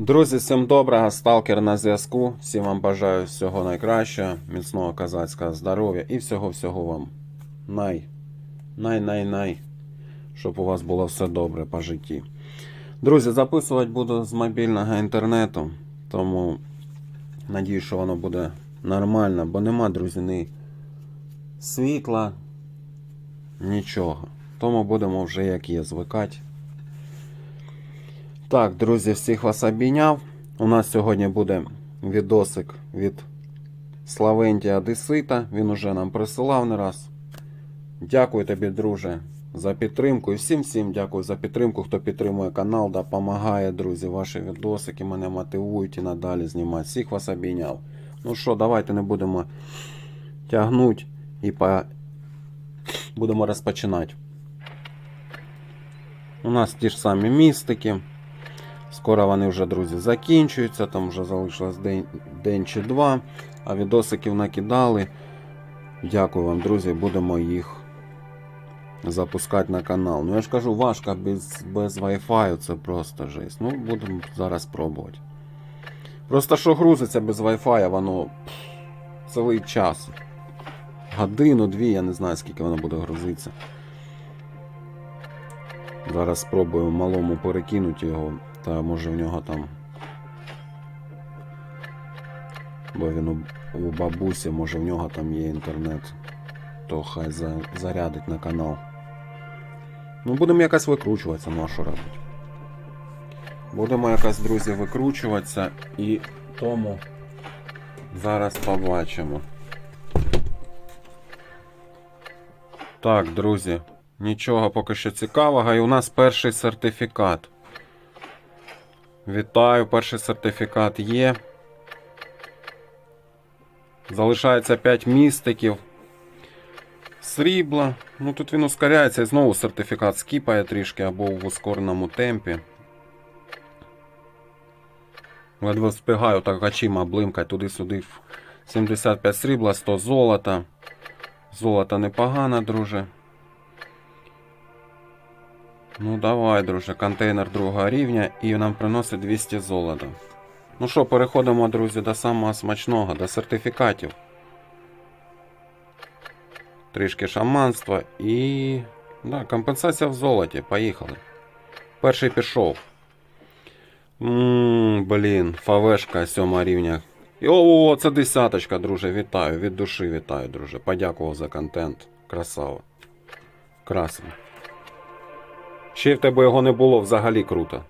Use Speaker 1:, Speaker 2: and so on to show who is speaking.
Speaker 1: Друзі, всім доброго, сталкер на зв'язку. Всім вам бажаю всього найкращого, міцного козацького здоров'я і всього-всього вам най, най-най-най, щоб у вас було все добре по житті. Друзі, записувати буду з мобільного інтернету, тому надію, що воно буде нормально, бо нема, друзі, ні світла, нічого. Тому будемо вже як є звикати. Так, друзі, всіх вас обійняв. У нас сьогодні буде відосик від Славентія Одесита. Він уже нам присилав не раз. Дякую тобі, друже, за підтримку. І всім всім дякую за підтримку, хто підтримує канал, допомагає, друзі. Ваші відосики мене мотивують і надалі знімати. Всіх вас обійняв. Ну що, давайте не будемо тягнути і по... будемо розпочинати. У нас ті ж самі містики. Скоро вони вже, друзі, закінчуються, там вже залишилось день, день чи два, а відосиків накидали. Дякую вам, друзі, будемо їх запускати на канал. Ну я ж кажу, важко без, без Wi-Fi, це просто жесть. Ну, будемо зараз пробувати. Просто що грузиться без Wi-Fi, воно пф, цілий час. Годину, дві, я не знаю, скільки воно буде грузитися. Зараз спробую малому перекинути його, та може в нього там. Бо він у, у бабусі, може в нього там є інтернет, то хай за, зарядить на канал. Ну, будемо якось викручуватися, ну а що робити? Будемо якось, друзі, викручуватися і тому зараз побачимо. Так, друзі, нічого поки що цікавого. І у нас перший сертифікат. Вітаю, перший сертифікат є. Залишається 5 містиків. Срібла. Ну тут він ускоряється і знову сертифікат скіпає трішки або в ускореному темпі. Ледве встигаю так очима блимкать туди-сюди. 75 срібла, 100 золота. Золото непогано, друже. Ну давай, друже, контейнер другого рівня і нам приносить 200 золота. Ну що, переходимо, друзі, до самого смачного, до сертифікатів. Трішки шаманства і. Да, компенсація в золоті. Поїхали. Перший пішов. Ммм, блін, фавешка сьомого рівня. О, це десяточка, друже, вітаю. Від душі вітаю, друже. Подякував за контент. Красава. Красиво. Ще й в тебе його не було взагалі круто.